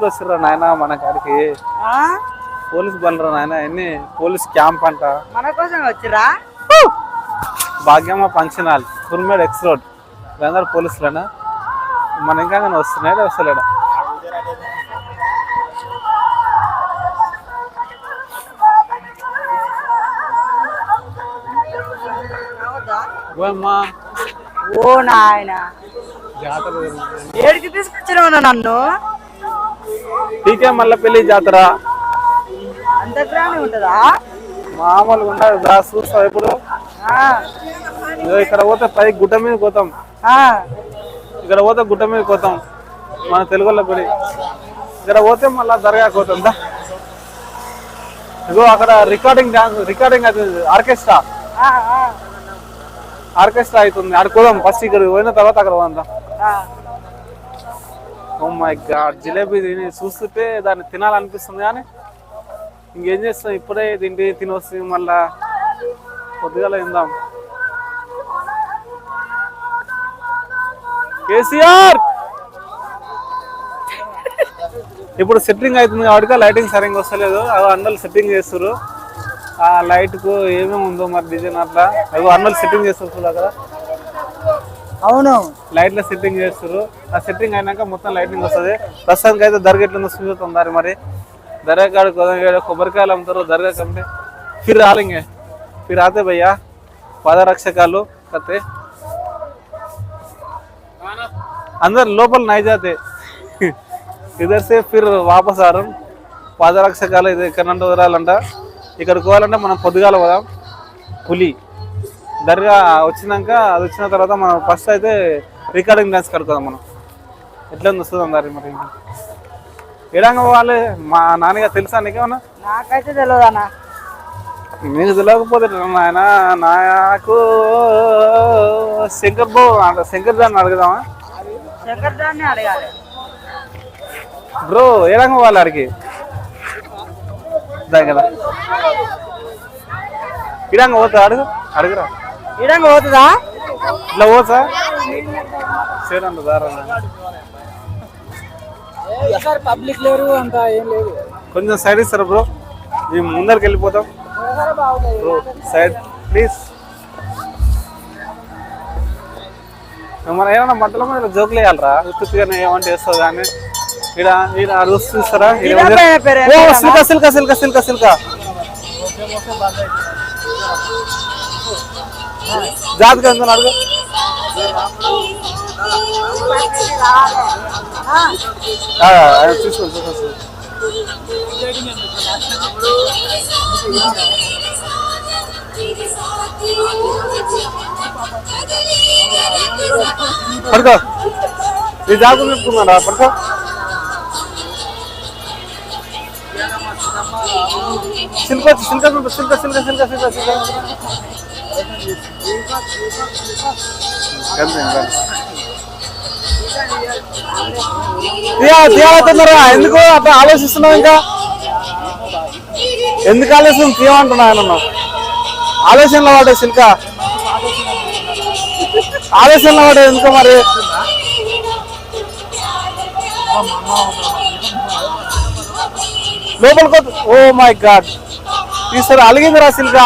పోలీసులు వస్తుర్రా నాయన మన కాడికి? పోలీస్ బండ్రా నాయన ఎన్ని పోలీస్ క్యాంప్ అంట. మన కోసం వచ్చిరా Bhagyamma function hall Kurmed X road. వీళ్ళందరూ పోలీసులేనా? మన ఇంకా కానీ వస్తున్నాయి వస్తలేడా ఓ నాయన. జాతర. ఏడికి తీసుకొచ్చినావు నన్ను? టీకే మల్లపల్లి జాతర. ఉంటుందా? మామూలుగా ఉండదు దా చూస్తావు ఇప్పుడు? ఇక్కడ పోతే పై గుట్ట మీద పోతాం. ఇక్కడ పోతే గుట్ట మీద పోతాం మన తెలుగులో గుడి. ఇక్కడ పోతే మళ్ళా దర్గాకి పోతాం దా. ఇగో అక్కడ రికార్డింగ్ డాన్స్ రికార్డింగ్ అవుతుంది ఆర్కెస్ట్రా. ఆర్కెస్ట్రా అవుతుంది. ఆడ పోదాం ఫస్ట్ ఇక్కడ పోయిన తర్వాత అక్కడ పోదాం Oh మై గాడ్ జిలేబీ తిని చూస్తుంటే దాన్ని తినాలనిపిస్తుంది కానీ ఇంకేం చేస్తాం? ఇప్పుడే తిండి తినొస్తుంది మళ్ళా కొద్దిగా తిందాం. కేసీఆర్! ఇప్పుడు సెట్టింగ్ అవుతుంది కాబట్టి లైటింగ్ సరిగ్గా వస్తలేదు. అవి అన్నలు సెట్టింగ్ చేస్తారు ఆ లైట్కు ఏమేమి ఉందో మరి డిజైన్ అట్లా. అవి అన్నలు సెట్టింగ్ చేస్తారు అక్కడ. అవును. లైట్ల సెట్టింగ్ చేస్తారు ఆ సెట్టింగ్ అయినాక మొత్తం లైటింగ్ వస్తుంది. ప్రస్తుతానికి అయితే దర్గా ఎట్లా చూస్తుంది మరి. దర్గా కాడ కొద్దిగా కొబ్బరికాయలు అమ్ముతారు. దర్గా కంటే ఫిర్ రాలింగే ఫిర్ ఆతే భయ్యా పాదరక్షకాలు కతే అందరు లోపల నైజాతే. ఇద్దరు సే ఫిర్ వాపస్ ఆరు పాదరక్షకాలు ఇది ఎక్కడ నుండి వదలాలంట ఇక్కడికి పోవాలంటే మనం పొద్దుగాల పోదాం. పులి. దర్గా వచ్చినాక అది వచ్చిన తర్వాత మనం ఫస్ట్ అయితే రికార్డింగ్ డాన్స్ కడుకుందాం మనం. ఎట్లా వస్తుంది దారి మరి? ఏడంగా పోవాలి? మా నాన్నగా తెలుసా నీకేమన్నా నాకైతే తెలియదు అన్న. నీకు తెలియకపోతే ఆయన నాకు శంకర్ బాబు శంకర్ దాన్ని అడుగుదామా? శంకర్ దాన్ని అడగాలి. బ్రో ఏడంగా పోవాలి ఆడికి? దాని కదా. ఇడంగా పోతా అడుగు. అడుగురా. ఇడంగా పోతుందా? ఇట్లా పోసా చేయడండి దారా పబ్లిక్ లేరు అంత ఏం లేదు. కొంచెం సైడ్ ఇస్తారా బ్రో? మేము ముందరికి వెళ్ళిపోతాం. Bro side please. మన ఏమన్నా మధ్యలో మీద జోకులు వేయాలరా? ఉత్తుగానే ఏమంటే వేస్తావు కానీ ఇక్కడ అడుగు చూస్తారా? సిల్క సిల్క సిల్క సిల్క సిల్క. జాతక ఎంత అడుగు ఆ, ఆ, చూసుకో చూసుకో పడుకో ఈ జాతకం చెప్పుకున్నారా పడుకో సిల్క వచ్చి సిల్క చూడు, సిల్క సిల్క సిల్క సిల్క సిల్క అంతే, అంతే. తీయ తీయాలవుతున్నారా ఎందుకు అట్లా ఆలోచిస్తున్నావు ఇంకా? ఎందుకు ఆలోచన తీయమంటున్నా ఆయన ఆలోచనలో వాడే సిల్క ఆలోచనలో వాడే ఎందుకు మరి? లోపలికి ఓ మై గాడ్. ఈసారి అలిగిందిరా సిల్క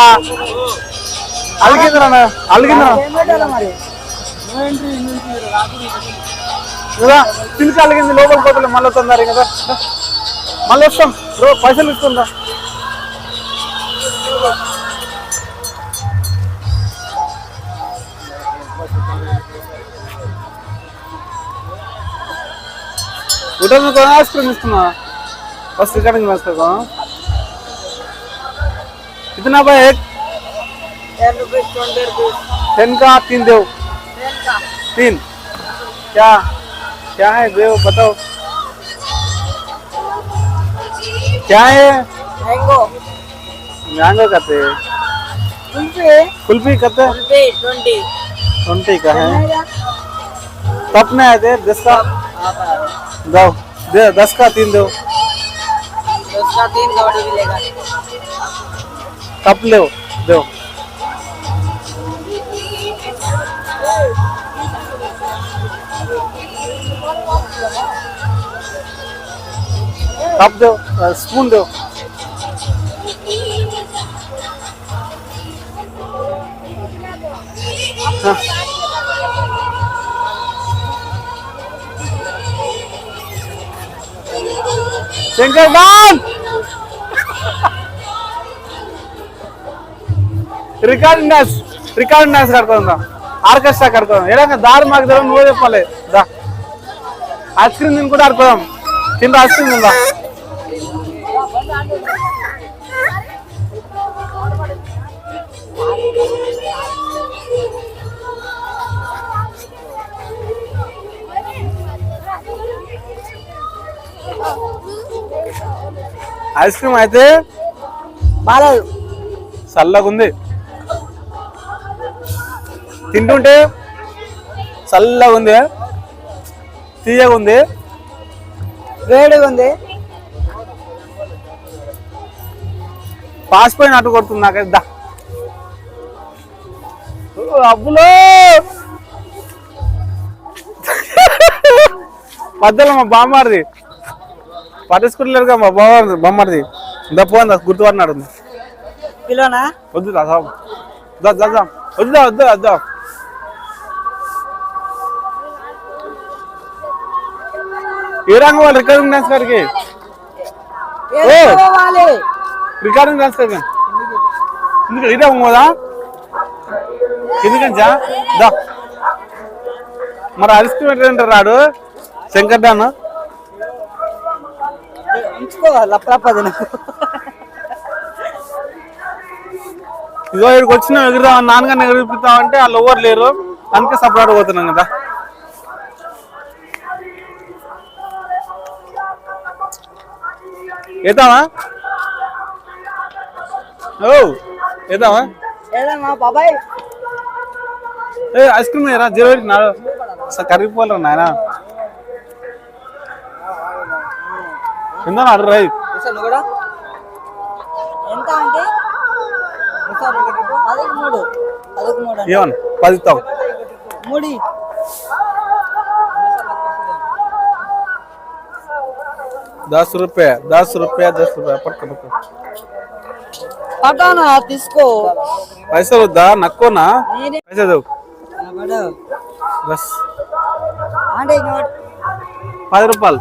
అలిగిందిరా అలిగింది లోపల పోతలే మళ్ళీ వస్తుంది కదా. మళ్ళీ వస్తాం. పైసలు ఇస్తుందా ఉదయం ఐస్ క్రీమ్ ఇస్తున్నా ఫస్ట్ రికార్డింగ్ వేస్తాం నా బాయ్? टेन का तीन देव तीन। क्या? क्या है? देव बताओ। क्या है? मैंगो मैंगो कहते कुल्फी कहते ट्वेंटी का है। कप में आए थे दस का। दो। दे दस का तीन दो दस का तीन दो कप ले दो రబ్ దేవ్ స్పూన్ దేవ్ శంకర్ గాన్ రికార్డ్ డాన్స్ కడుతుందా ఆర్కెస్ట్రా కడుతుంది ఎలా దారి మాకు తెలియదు నువ్వే చెప్పాలి. దా. ఐస్ క్రీమ్ తిని కూడా ఆడుకోదాం. కింద ఐస్ క్రీమ్ ఉందా ఐస్ క్రీమ్ అయితే బాగాలేదు చల్లగా ఉంది తింటుంటే చల్లగా ఉంది తీయగా ఉంది వేడిగా ఉంది పాసిపోయినట్టు కొడుతుంది నాకైతే. దా. ఓ, అబ్బులో. మధ్యలో మా బామ్మారిది. పట్టించుకుంటలేరుగా మా బామ్మారిది. బొమ్మడిది ఇంత పోంది గుర్తుపడినాడు కిలోనా వద్దు సాబ్ దా దా దా వద్దు వద్దు వద్దు ఏ రంగం వాళ్ళు రికార్డింగ్ డాన్స్ గారికి? రికార్డింగ్ డాన్స్ గారికి. ఎందుకు ఇదే పోదా ఎందుకంటే దా. మరి క్రీమ్ ఎట్లా రాడు శంకర్ డాన్. ఉంచుకో లప్పలప్పది నాకు ఇదిగో ఇక్కడికి వచ్చిన ఎగురుదాం నాన్నగారిని అంటే వాళ్ళు ఎవరు లేరు. అందుకే సపరేట్ పోతున్నాం కదా. ఏతావా? ఓ ఏదమ్మా బాబాయ్? ఏ ఐస్ క్రీమ్ ఏరా జీరో కరిగిపోలేరు నాయన కింద అడు రై అసలు కూడా ఎంత అంటే ఒకసారి పదకి మూడు పదకి మూడు. అంటే? ఏమన్నా? పది ఇస్తావు. మూడి. దస్ రూపాయ దస్ రూపాయ దస్ రూపాయ. పట్టుకో పట్టుకో. పటానా తీసుకో. పైసలు వద్దా? నక్కువనా నేనే పైసలు దేవు బస్ అంటే. పది రూపాయలు.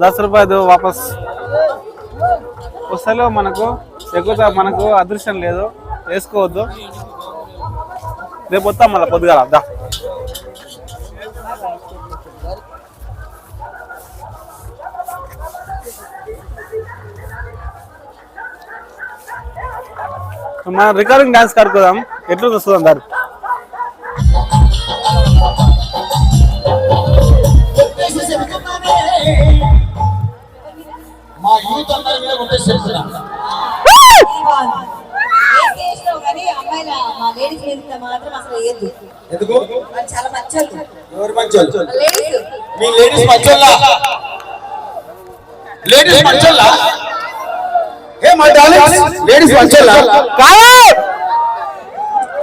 దస్ రూపాయలు వాపస్. వస్తలో మనకు ఎక్కువ మనకు అదృష్టం లేదు. వేసుకోవద్దు. రేపు వస్తాం మళ్ళీ పొద్దుగాల. దా. మనం రికార్డింగ్ డాన్స్ కడుకుదాం ఎట్లా చూస్తుందాం దారి. యూత్ అందరి మీద కొట్టేసి చెప్తున్నా ఎందుకు? ఎవరు మంచోళ్ళు? మీ లేడీస్ లేడీస్ ఏ మా డార్లింగ్స్ లేడీస్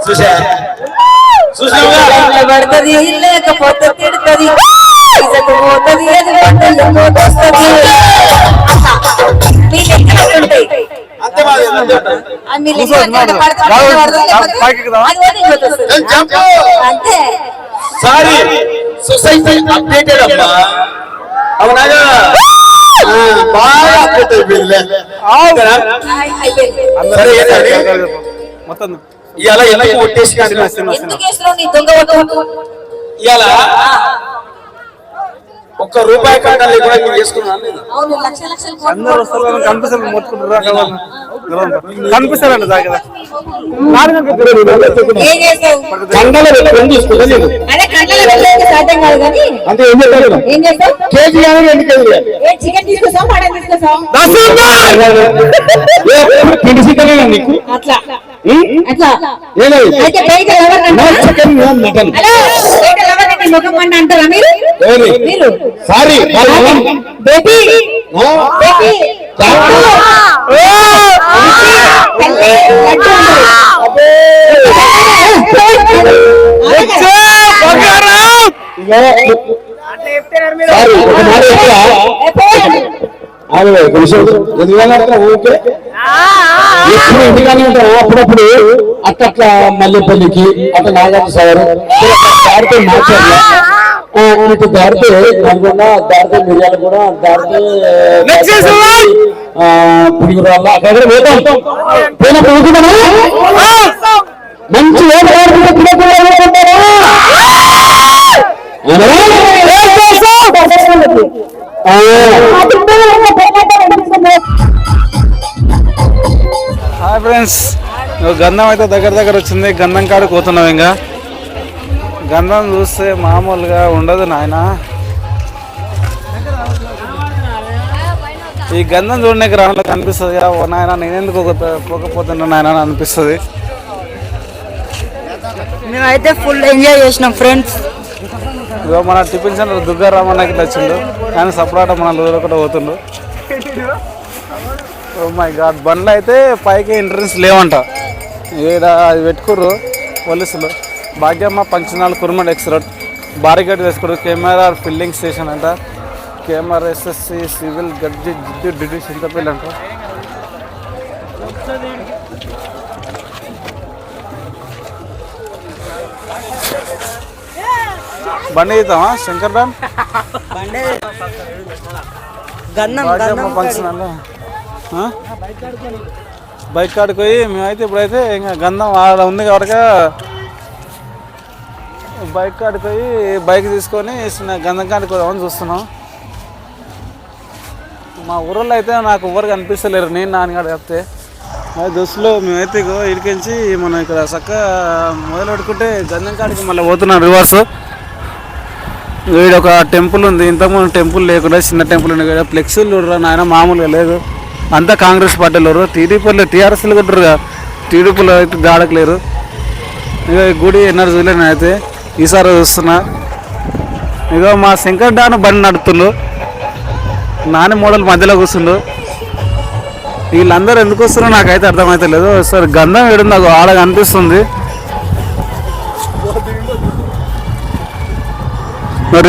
చూసా పడుతుంది లేకపోతే తిడుతుంది. పోతుంది అంతే సారీ. సొసైటీ అప్డేటెడ్ అమ్మా. అవునాగా బాగా అప్డేట్ అయిపోయిందిలే. మొత్తం ఇవాళ ఎలా కొట్టేసి చిన్న చిన్న చిన్న ఎందుకు వేస్తున్నావు నీ దొంగ ఓటు ఇవాళ ఒక్క రూపాయి కట్టాలి కూడా మీరు చేసుకున్నాను అందరు వస్తారు కనిపిస్తారు మొత్తుకుంటారు కనిపిస్తారండి అంటే ఏం కేజీ కానీ రెండు కేజీ పిండి చికెన్ నీకు? అట్లా? అట్లా. Chicken mutton. ముఖం పంట అంటారా మీరు. మీరు సారీ. Baby baby. సారీ ఎందుకని అట్లా ఊరికే ఎప్పుడు ఉంటారు అప్పుడప్పుడు అట్ట అట్లా మల్లెపల్లికి అట్లా నాగార్జున సాగర్. దారితో మార్చారు ఇటు దారితే నల్గొండ దారితే మిర్యాల కూడా దారితే పుడిగురాళ్ళ అక్కడ పోతాం. పోయినప్పుడు హాయ్ ఫ్రెండ్స్. గంధం అయితే దగ్గర దగ్గర వచ్చింది. గంధం కాడికి పోతున్నాం ఇంకా. గంధం చూస్తే మామూలుగా ఉండదు నాయన. ఈ గంధం చూడడానికి రావడం కనిపిస్తుంది కదా. ఓ నాయన నేనెందుకు పోకపోతున్నా నాయన అనిపిస్తుంది. మేమైతే ఫుల్ ఎంజాయ్ చేసినాం ఫ్రెండ్స్ ఇగో మన టిఫిన్ సెంటర్ దుర్గా రామన్నకి వచ్చిండు కానీ సపరేట్ మన లూరు కూడా పోతుండు. Oh my god. బండ్లు అయితే పైకి ఎంట్రన్స్ లేవంట. ఈడ అది పెట్టుకుర్రు పోలీసులు. భాగ్యమ్మ పంచనాలు కుర్మడ్ ఎక్స్ రోడ్. బారిగేట్ వేసుకోడు కెమెరా ఫిల్లింగ్ స్టేషన్ అంట. కెమెరా ఎస్ఎస్సి సివిల్ గడ్జి జిడ్డు డిడ్యూస్ ఇంత పిల్లంట బండి అవుతామా శంకర్ ఫంక్షన్ బైక్ కాడికి పోయి మేమైతే ఇప్పుడైతే ఇంకా గంధం ఆడ ఉంది కాబట్టి బైక్ కాడికి పోయి బైక్ తీసుకొని చిన్న గంధం కాడికి పోదామని చూస్తున్నాం. మా ఊళ్ళో అయితే నాకు ఎవరు కనిపిస్తలేరు నేను నాన్నగాడు చెప్తే దోస్తులు మేమైతే ఇడికించి మనం ఇక్కడ చక్క మొదలు పెట్టుకుంటే గంధం కాడికి మళ్ళీ పోతున్నాం రివర్స్ వీడు ఒక టెంపుల్ ఉంది. ఇంతకుముందు టెంపుల్ లేకుండా చిన్న టెంపుల్ ఉంది కదా. ఫ్లెక్సీలు చూడరా నాయన? మామూలుగా లేదు. అంతా కాంగ్రెస్ పార్టీలు టీడీపీలో టీఆర్ఎస్లు కుట్టరుగా టీడీపీలో అయితే దాడకలేరు. ఇక గుడి ఎన్నర చూడలేను అయితే ఈసారి చూస్తున్నా. ఇక మా శంకర్ డాన్ బండి నడుతుండు నాని మోడల్ మధ్యలో కూర్చుండు. వీళ్ళందరూ ఎందుకు వస్తున్నారో నాకైతే అర్థమైతే లేదు సార్ గంధం ఏడుంది. నాకు ఆడ కనిపిస్తుంది.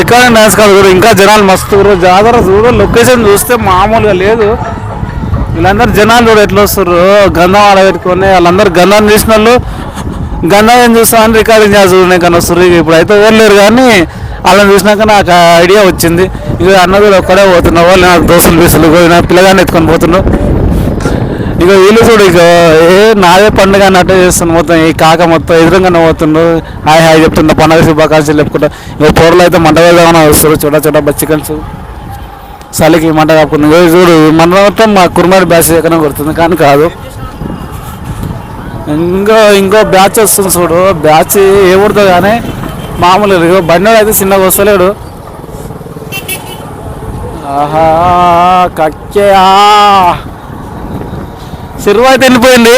రికార్డింగ్ డ్యాన్స్ కాదు కూడా ఇంకా జనాలు మస్తు కూడా జాతర చూడు లొకేషన్ చూస్తే మామూలుగా లేదు. వీళ్ళందరూ జనాలు చూడు ఎట్లా వస్తారు గంధం ఆడబెట్టుకొని వాళ్ళందరూ గంధం తీసిన వాళ్ళు. గంధం ఏం చూస్తామని రికార్డింగ్ చేసి చూడనే కానీ వస్తారు ఇక ఇప్పుడైతే వెళ్ళలేరు కానీ వాళ్ళని చూసినాక నాకు ఐడియా వచ్చింది. ఇక అన్నది ఒక్కడే పోతున్నావు. వాళ్ళు నాకు దోస్తులు పీసులు నా పిల్లగాన్ని ఎత్తుకొని పోతున్నావు. ఇక వీళ్ళు చూడు ఇక ఏ నాదే పండుగ అన్నట్టు చేస్తాను మొత్తం ఈ కాక మొత్తం ఎదురుగానే పోతుండు హాయ్ హాయ్ చెప్తున్నా పండుగ శుభాకాంక్షలు చెప్పుకుంటా. ఇక పూర్లు అయితే మంట వేద్దామని వస్తారు చూడ చూడ బచ్చికల్స్ చలికి మంట కాకుండా చూడు మన మంట మొత్తం మా కుర్మాడి బ్యాచ్ ఎక్కడ కొడుతుంది కానీ కాదు. ఇంకో ఇంకో బ్యాచ్ వస్తుంది చూడు. బ్యాచ్ ఏ కొడుతుంది కానీ మామూలు ఇగో బండి అయితే చిన్నగా వస్తలేడు. ఆహా కక్కేయా చెరువు అయితే వెళ్ళిపోయింది.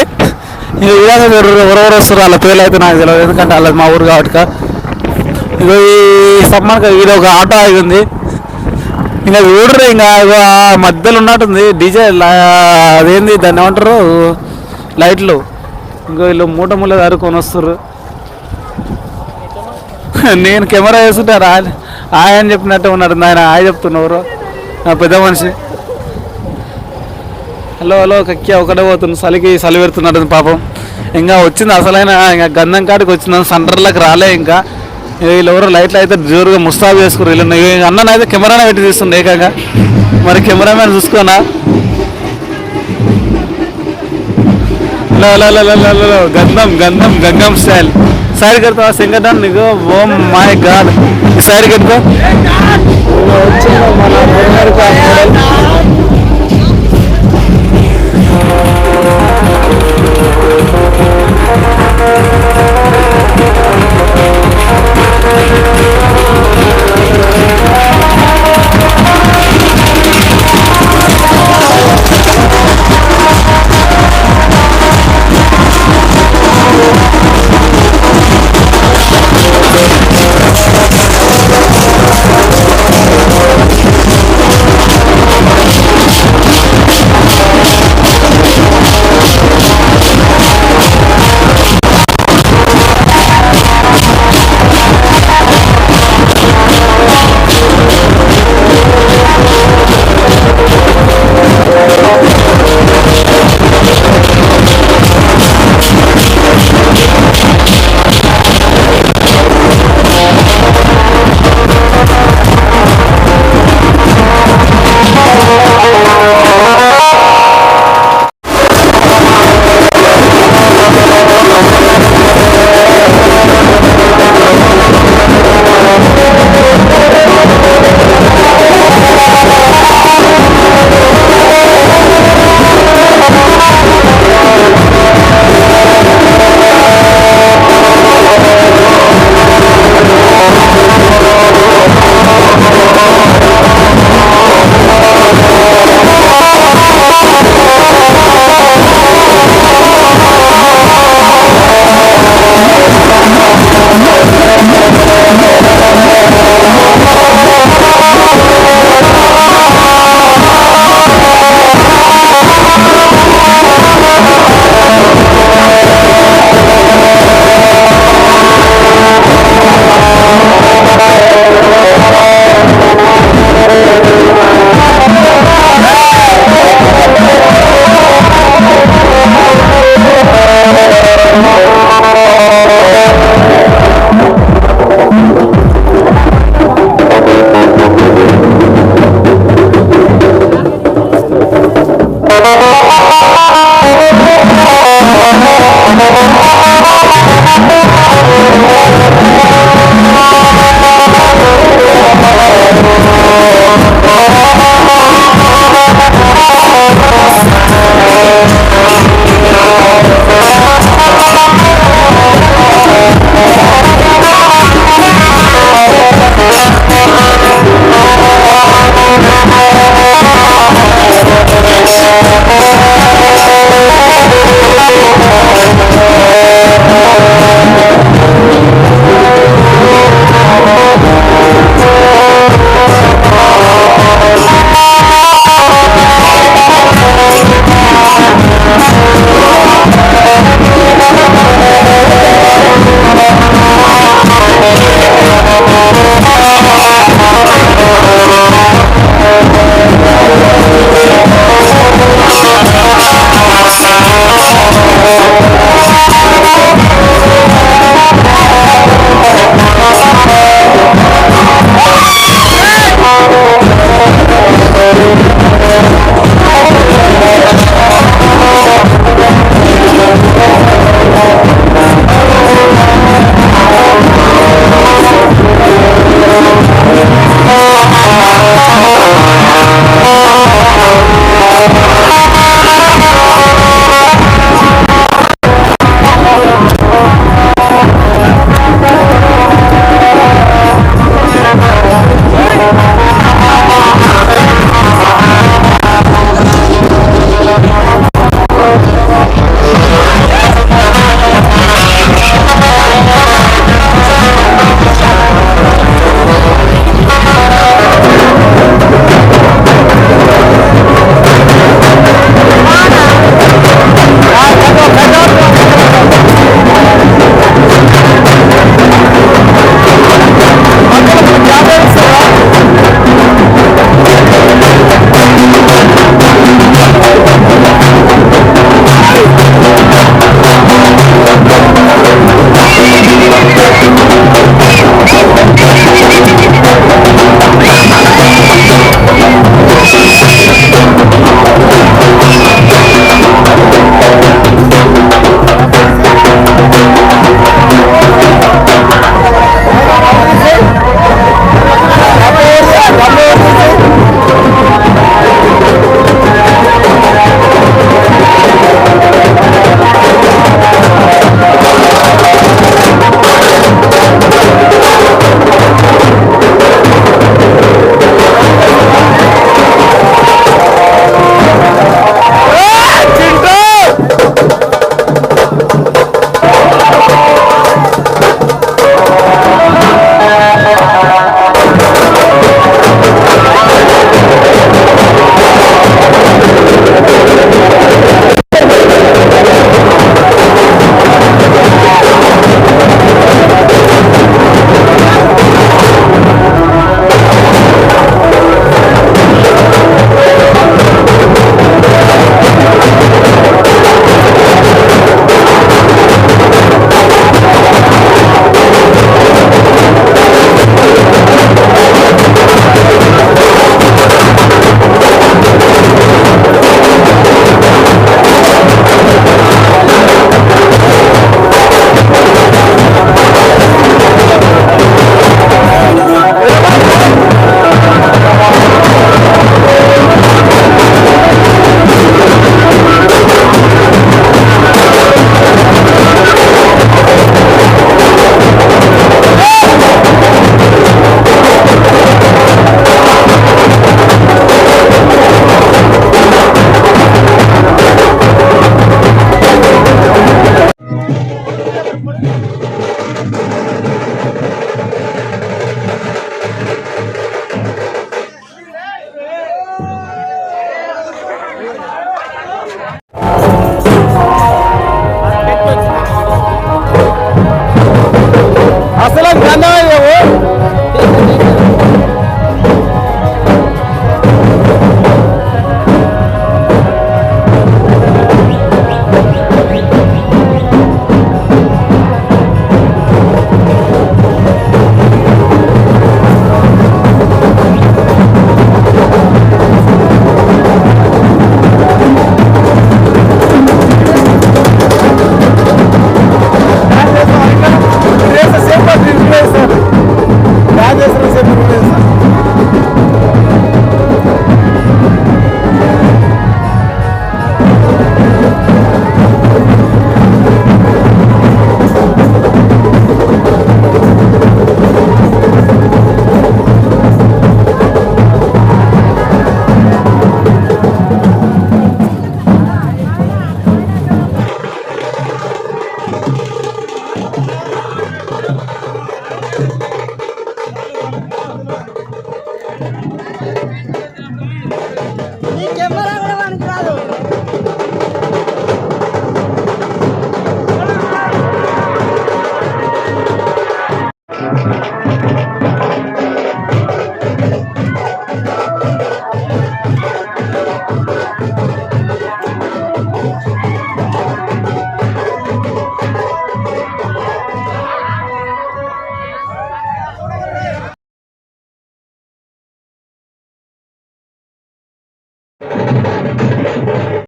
ఇక ఇలాగ ఎవరెవరు వస్తారు వాళ్ళ పేర్లు అయితే నాకు తెలియదు ఎందుకంటే వాళ్ళది మా ఊరు కాబట్టి ఇక. ఈ సమ్మర్కి ఇది ఒక ఆటో ఆగి ఉంది. ఇంకా చూడరు ఇంకా మధ్యలో ఉన్నట్టుంది డీజే అదేంది దాన్ని ఏమంటారు? లైట్లు. ఇంకో వీళ్ళు మూట ముళ్ళ దారి వస్తారు నేను కెమెరా వేస్తుంటే రా ఆయన చెప్పినట్టే ఉన్నాడు. ఆయన ఆయన చెప్తున్నారు నా పెద్ద మనిషి. హలో హలో కక్కి ఒకటే పోతుంది. చలికి చలి పెడుతున్నాడు పాపం. ఇంకా వచ్చింది అసలైన ఇంకా గంధం కాడికి వచ్చిందని సెంటర్లోకి రాలే ఇంకా. వీళ్ళెవరో లైట్లు అయితే జోరుగా ముస్తాబు చేసుకురు వీళ్ళు. అన్నను అయితే కెమెరానే పెట్టి తీస్తుంది ఏకంగా. మరి కెమెరామ్యాన్ చూసుకోనా? గంధం గంధం గంగం స్టైల్. సైడ్ కడతా సింగడం నీకు? ఓం మై గాడ్. సైడ్ కడతా